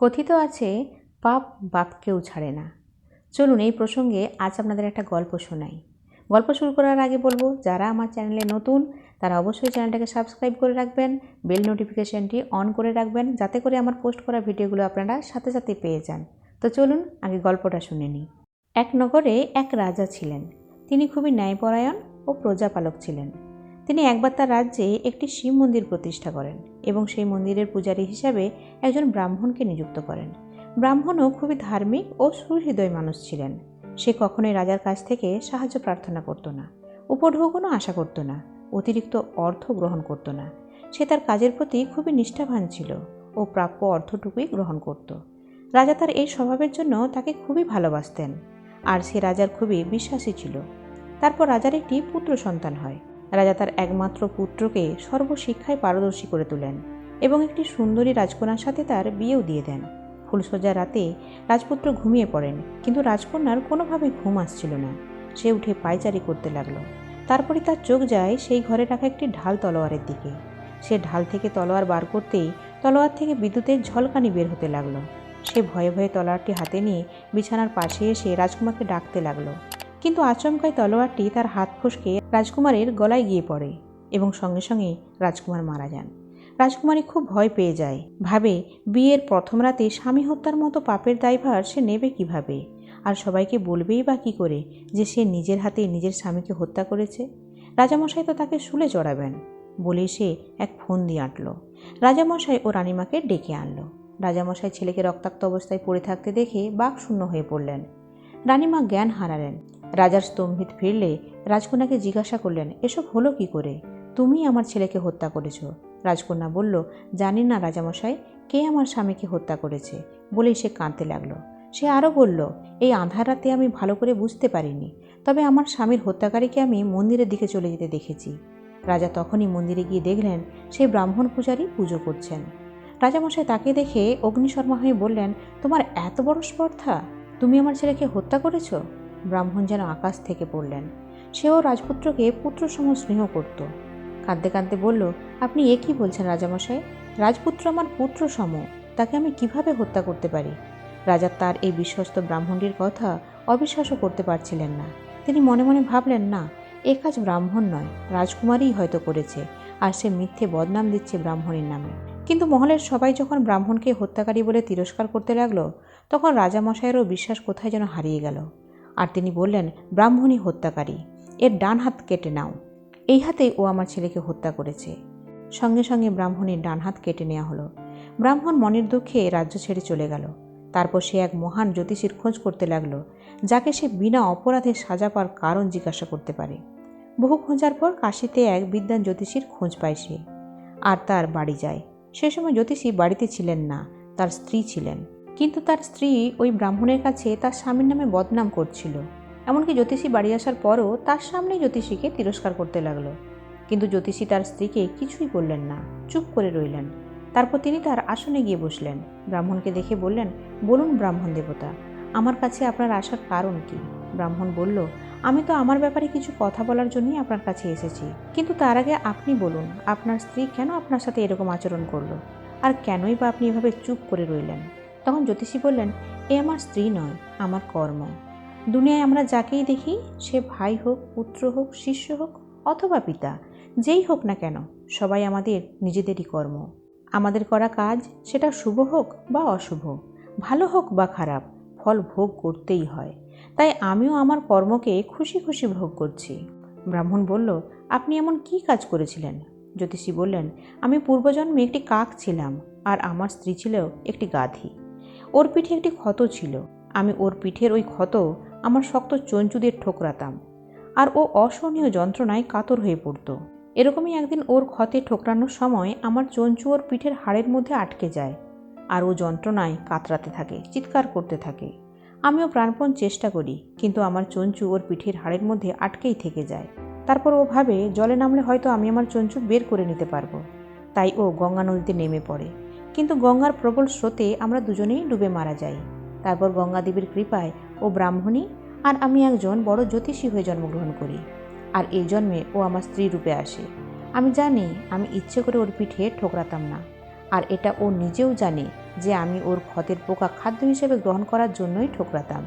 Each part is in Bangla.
কথিত আছে, পাপ বাপকেও ছাড়ে না। চলুন এই প্রসঙ্গে আজ আপনাদের একটা গল্প শোনাই। গল্প শুরু করার আগে বলব, যারা আমার চ্যানেলে নতুন, তারা অবশ্যই চ্যানেলটাকে সাবস্ক্রাইব করে রাখবেন, বেল নোটিফিকেশানটি অন করে রাখবেন, যাতে করে আমার পোস্ট করা ভিডিওগুলো আপনারা সাথে সাথে পেয়ে যান। তো চলুন আগে গল্পটা শুনে নিই। এক নগরে এক রাজা ছিলেন। তিনি খুবই ন্যায়পরায়ণ ও প্রজাপালক ছিলেন। তিনি একবার তার রাজ্যে একটি শিব মন্দির প্রতিষ্ঠা করেন এবং সেই মন্দিরের পূজারী হিসাবে একজন ব্রাহ্মণকে নিযুক্ত করেন। ব্রাহ্মণও খুবই ধার্মিক ও সুহৃদয় মানুষ ছিলেন। সে কখনোই রাজার কাছ থেকে সাহায্য প্রার্থনা করত না, উপঢৌকনও আশা করত না, অতিরিক্ত অর্থ গ্রহণ করত না। সে তার কাজের প্রতি খুবই নিষ্ঠাবান ছিল ও প্রাপ্য অর্থটুকুই গ্রহণ করত। রাজা তার এই স্বভাবের জন্য তাকে খুবই ভালোবাসতেন, আর সে রাজার খুবই বিশ্বাসী ছিল। তারপর রাজার একটি পুত্র সন্তান হয় রাজা তার একমাত্র পুত্রকে সর্বশিক্ষায় পারদর্শী করে তোলেন এবং একটি সুন্দরী রাজকন্যার সাথে তার বিয়েও দিয়ে দেন। ফুলসজ্জা রাতে রাজপুত্র ঘুমিয়ে পড়েন, কিন্তু রাজকন্যার কোনোভাবেই ঘুম আসছিল না। সে উঠে পায়চারি করতে লাগল। তারপরে তার চোখ যায় সেই ঘরে রাখা একটি ঢাল তলোয়ারের দিকে। সে ঢাল থেকে তলোয়ার বার করতেই তলোয়ার থেকে বিদ্যুতের ঝলকানি বের হতে লাগল। সে ভয়ে ভয়ে তলোয়ারটি হাতে নিয়ে বিছানার পাশে এসে রাজকুমারকে ডাকতে লাগল। কিন্তু আচমকায় তলোয়ারটি তার হাত ফসকে রাজকুমারের গলায় গিয়ে পড়ে এবং সঙ্গে সঙ্গে রাজকুমার মারা যান। রাজকুমারী খুব ভয় পেয়ে যায়। ভাবে, বিয়ের প্রথম রাতে স্বামী হত্যার মতো পাপের দায়ভার সে নেবে কীভাবে? আর সবাইকে বলবেই বা কী করে যে সে নিজের হাতে নিজের স্বামীকে হত্যা করেছে? রাজামশাই তো তাকে শুলে চড়াবেন বলে সে এক ফোন দিয়ে আঁটল। রাজামশাই ও রানীমাকে ডেকে আনলো। রাজামশাই ছেলেকে রক্তাক্ত অবস্থায় পড়ে থাকতে দেখে বাক শূন্য হয়ে পড়লেন। রানীমা জ্ঞান হারালেন। রাজার স্তম্ভিত ফিরলে রাজকন্যাকে জিজ্ঞাসা করলেন, এসব হলো কি করে? তুমি আমার ছেলেকে হত্যা করেছ? রাজকন্যা বলল, জানি না রাজামশাই, কে আমার স্বামীকে হত্যা করেছে? বলেই সে কাঁদতে লাগল। সে আরও বলল, এই আধার রাতে আমি ভালো করে বুঝতে পারিনি, তবে আমার স্বামীর হত্যাকারীকে আমি মন্দিরের দিকে চলে যেতে দেখেছি। রাজা তখনই মন্দিরে গিয়ে দেখলেন সেই ব্রাহ্মণ পূজারী পুজো করছেন। রাজামশাই তাকে দেখে অগ্নিশর্মা হয়ে বললেন, তোমার এত বড় স্পর্ধা? তুমি আমার ছেলেকে হত্যা করেছ? ব্রাহ্মণ যেন আকাশ থেকে পড়লেন। সেও রাজপুত্রকে পুত্র সম স্নেহ করত। কাঁদতে কাঁদতে বলল, আপনি এ কী বলছেন রাজামশাই? রাজপুত্র আমার পুত্র সম তাকে আমি কীভাবে হত্যা করতে পারি? রাজা তার এই বিশ্বস্ত ব্রাহ্মণটির কথা অবিশ্বাসও করতে পারছিলেন না। তিনি মনে মনে ভাবলেন, না, এ কাজ ব্রাহ্মণ নয়, রাজকুমারই হয়তো করেছে, আর সে মিথ্যে বদনাম দিচ্ছে ব্রাহ্মণের নামে। কিন্তু মহলের সবাই যখন ব্রাহ্মণকে হত্যাকারী বলে তিরস্কার করতে লাগল, তখন রাজামশাইয়েরও বিশ্বাস কোথায় যেন হারিয়ে গেল। আর তিনি বললেন ব্রাহ্মণী হত্যাকারী। এর ডান হাত কেটে নাও। এই হাতেই ও আমার ছেলেকে হত্যা করেছে। সঙ্গে সঙ্গে ব্রাহ্মণের ডান হাত কেটে নেওয়া হলো। ব্রাহ্মণ মনের দুঃখে রাজ্য ছেড়ে চলে গেল। তারপর সে এক মহান জ্যোতিষীর খোঁজ করতে লাগল, যাকে সে বিনা অপরাধে সাজা পাওয়ার কারণ জিজ্ঞাসা করতে পারে। বহু খোঁজার পর কাশিতে এক বিদ্যান জ্যোতিষীর খোঁজ পায় সে। আর তার বাড়ি যায়। সে সময় জ্যোতিষী বাড়িতে ছিলেন না, তার স্ত্রী ছিলেন। কিন্তু তার স্ত্রী ওই ব্রাহ্মণের কাছে তার স্বামীর নামে বদনাম করছিল। এমনকি জ্যোতিষী বাড়ি আসার পরও তার সামনে জ্যোতিষীকে তিরস্কার করতে লাগল। কিন্তু জ্যোতিষী তার স্ত্রীকে কিছুই বললেন না, চুপ করে রইলেন। তারপর তিনি তার আসনে গিয়ে বসলেন। ব্রাহ্মণকে দেখে বললেন, বলুন ব্রাহ্মণ দেবতা, আমার কাছে আপনার আসার কারণ কি? ব্রাহ্মণ বলল, আমি তো আমার ব্যাপারে কিছু কথা বলার জন্যই আপনার কাছে এসেছি। কিন্তু তার আগে আপনি বলুন, আপনার স্ত্রী কেন আপনার সাথে এরকম আচরণ করল? আর কেনই বা আপনি এভাবে চুপ করে রইলেন? তখন জ্যোতিষী বললেন, এ আমার স্ত্রী নয়, আমার কর্ম। দুনিয়ায় আমরা যাকেই দেখি, সে ভাই হোক, পুত্র হোক, শিষ্য হোক অথবা পিতা, যেই হোক না কেন, সবাই আমাদের নিজেদেরই কর্ম। আমাদের করা কাজ সেটা শুভ হোক বা অশুভ, ভালো হোক বা খারাপ, ফল ভোগ করতেই হয়। তাই আমিও আমার কর্মকে খুশি খুশি ভোগ করছি। ব্রাহ্মণ বলল, আপনি এমন কি কাজ করেছিলেন? জ্যোতিষী বললেন, আমি পূর্বজন্মে একটি কাক ছিলাম, আর আমার স্ত্রী ছিল একটি গাধি। ওর পিঠে একটি ক্ষত ছিল। আমি ওর পিঠের ওই ক্ষত আমার শক্ত চঞ্চুদের ঠোকরাতাম। আর ও অসহনীয় যন্ত্রণায় কাতর হয়ে পড়তো। এরকমই একদিন ওর ক্ষতে ঠোকরানোর সময় আমার চঞ্চু ওর পিঠের হাড়ের মধ্যে আটকে যায় আর ও যন্ত্রণায় কাতরাতে থাকে, চিৎকার করতে থাকে। আমিও প্রাণপণ চেষ্টা করি, কিন্তু আমার চঞ্চু ওর পিঠের হাড়ের মধ্যে আটকেই থেকে যায়। তারপর ও ভাবে, জলে নামলে হয়তো আমি আমার চঞ্চু বের করে নিতে পারব। তাই ও গঙ্গা নদীতে নেমে পড়ে। কিন্তু গঙ্গার প্রবল স্রোতে আমরা দুজনেই ডুবে মারা যাই। তারপর গঙ্গা দেবীর কৃপায় ও ব্রাহ্মণী আর আমি একজন বড় জ্যোতিষী হয়ে জন্মগ্রহণ করি। আর এই জন্মে ও আমার স্ত্রী রূপে আসে। আমি জানি আমি ইচ্ছে করে ওর পিঠে ঠোকরাতাম না। আর এটা ও নিজেও জানে যে আমি ওর ক্ষতের পোকা খাদ্য হিসেবে গ্রহণ করার জন্যই ঠোকরাতাম।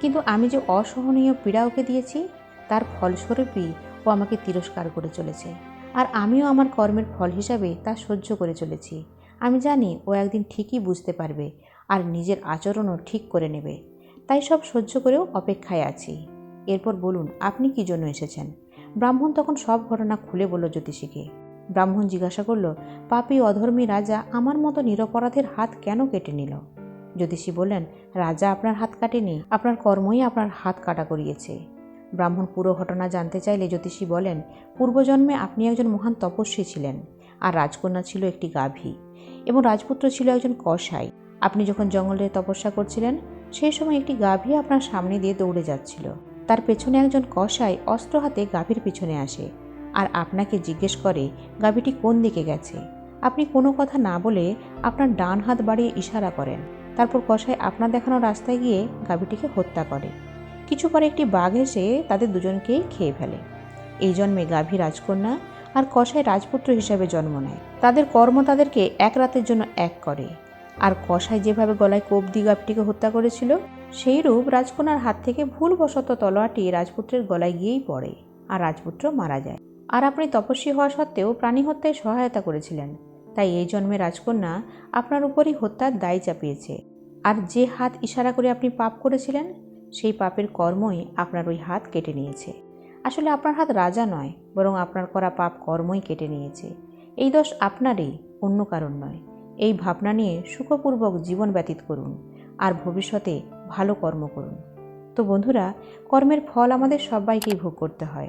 কিন্তু আমি যে অসহনীয় পীড়া ওকে দিয়েছি, তার ফলস্বরূপই ও আমাকে তিরস্কার করে চলেছে। আর আমিও আমার কর্মের ফল হিসাবে তা সহ্য করে চলেছি। আমি জানি ও একদিন ঠিকই বুঝতে পারবে আর নিজের আচরণও ঠিক করে নেবে। তাই সব সহ্য করেও অপেক্ষায় আছি। এরপর বলুন, আপনি কি জন্য এসেছেন? ব্রাহ্মণ তখন সব ঘটনা খুলে বলল জ্যোতিষীকে। ব্রাহ্মণ জিজ্ঞাসা করল, পাপী অধর্মী রাজা আমার মতো নিরপরাধের হাত কেন কেটে নিল? জ্যোতিষী বললেন, রাজা আপনার হাত কাটেনি, আপনার কর্মই আপনার হাত কাটা করিয়েছে। ব্রাহ্মণ পুরো ঘটনা জানতে চাইলে জ্যোতিষী বলেন, পূর্বজন্মে আপনি একজন মহান তপস্বী ছিলেন, আর রাজকন্যা ছিল একটি গাভী। এবং রাজপুত্র ছিল একজন কসাই। আপনি যখন জঙ্গলে তপস্যা করছিলেন, সেই সময় একটি গাভী আপনার সামনে দিয়ে দৌড়ে যাচ্ছিল। তার পেছনে একজন কসাই অস্ত্র হাতে গাভীর পিছনে আসে আর আপনাকে জিজ্ঞেস করে, গাভীটি কোন দিকে গেছে? আপনি কোনো কথা না বলে আপনার ডান হাত বাড়িয়ে ইশারা করেন। তারপর কসাই আপনার দেখানো রাস্তায় গিয়ে গাভীটিকে হত্যা করে। কিছু পরে একটি বাঘ এসে তাদের দুজনকেই খেয়ে ফেলে। এই জন্মে গাভী রাজকন্যা আর কসাই রাজপুত্র হিসাবে জন্ম নেয়। তাদের কর্ম তাদেরকে এক রাতের জন্য এক করে। আর কসাই যেভাবে গলায় কোপ দিয়ে গাভীটিকে হত্যা করেছিল সেই রূপ রাজকন্যার হাত থেকে ভুলবশত তলোয়াটি রাজপুত্রের গলায় গিয়েই পড়ে আর রাজপুত্র মারা যায়। আর আপনি তপস্বী হওয়া সত্ত্বেও প্রাণী হত্যায় সহায়তা করেছিলেন। তাই এই জন্মে রাজকন্যা আপনার উপরই হত্যার দায় চাপিয়েছে। আর যে হাত ইশারা করে আপনি পাপ করেছিলেন, সেই পাপের কর্মই আপনার ওই হাত কেটে নিয়েছে। আসলে আপনার হাত রাজা নয়, বরং আপনার করা পাপ কর্মই কেটে নিয়েছে। এই দোষ আপনারই, অন্য কারণ নয়। এই ভাবনা নিয়ে সুখপূর্বক জীবন ব্যতীত করুন, আর ভবিষ্যতে ভালো কর্ম করুন। তো বন্ধুরা, কর্মের ফল আমাদের সবাইকেই ভোগ করতে হয়।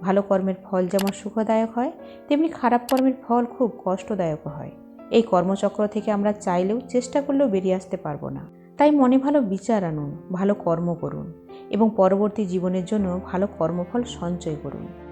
ভালো কর্মের ফল যেমন সুখদায়ক হয়, তেমনি খারাপ কর্মের ফল খুব কষ্টদায়ক হয়। এই কর্মচক্র থেকে আমরা চাইলেও চেষ্টা করলেও বেরিয়ে আসতে পারব না। তাই মনে ভালো বিচার আনুন, ভালো কর্ম করুন এবং পরবর্তী জীবনের জন্য ভালো কর্মফল সঞ্চয় করুন।